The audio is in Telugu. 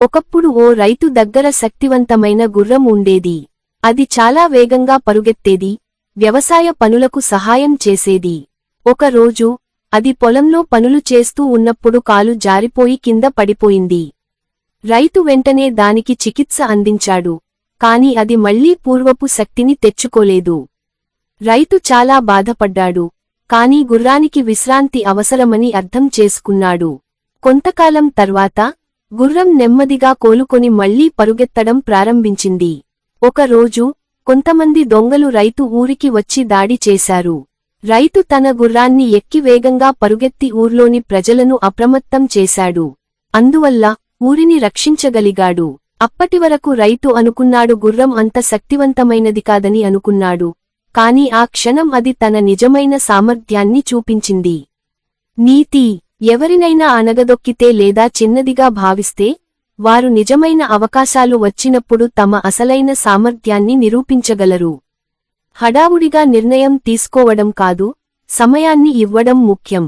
ఒకప్పుడు ఓ రైతు దగ్గర శక్తివంతమైన గుర్రం ఉండేది. అది చాలా వేగంగా పరుగెత్తేది వ్యవసాయ పనులకు సహాయం చేసేది. ఒక రోజు అది పొలంలో పనులు చేస్తూ ఉన్నప్పుడు కాలు జారిపోయి కింద పడిపోయింది. రైతు వెంటనే దానికి చికిత్స అందించాడు కాని అది మళ్ళీ పూర్వపు శక్తిని తెచ్చుకోలేదు. రైతు చాలా బాధపడ్డాడు కాని గుర్రానికి విశ్రాంతి అవసరమని అర్థం చేసుకున్నాడు. కొంతకాలం తర్వాత గుర్రం నెమ్మదిగా కోలుకొని మళ్ళీ పరుగెత్తడం ప్రారంభించింది. ఒక రోజు కొంతమంది దొంగలు రైతు ఊరికి వచ్చి దాడి చేశారు. రైతు తన గుర్రాన్ని ఎక్కి వేగంగా పరుగెత్తి ఊర్లోని ప్రజలను అప్రమత్తం చేశాడు. అందువల్ల ఊరిని రక్షించగలిగాడు. అప్పటివరకు రైతు అనుకున్నాడు గుర్రం అంత శక్తివంతమైనది కాదని అనుకున్నాడు. కాని ఆ క్షణం అది తన నిజమైన సామర్థ్యాన్ని చూపించింది. నీతి ఎవరినైనా అనగదొక్కితే లేదా చిన్నదిగా భావిస్తే వారు నిజమైన అవకాశాలు వచ్చినప్పుడు తమ అసలైన సామర్థ్యాన్ని నిరూపించగలరు. హడావుడిగా నిర్ణయం తీసుకోవడం కాదు సమయాన్ని ఇవ్వడం ముఖ్యం.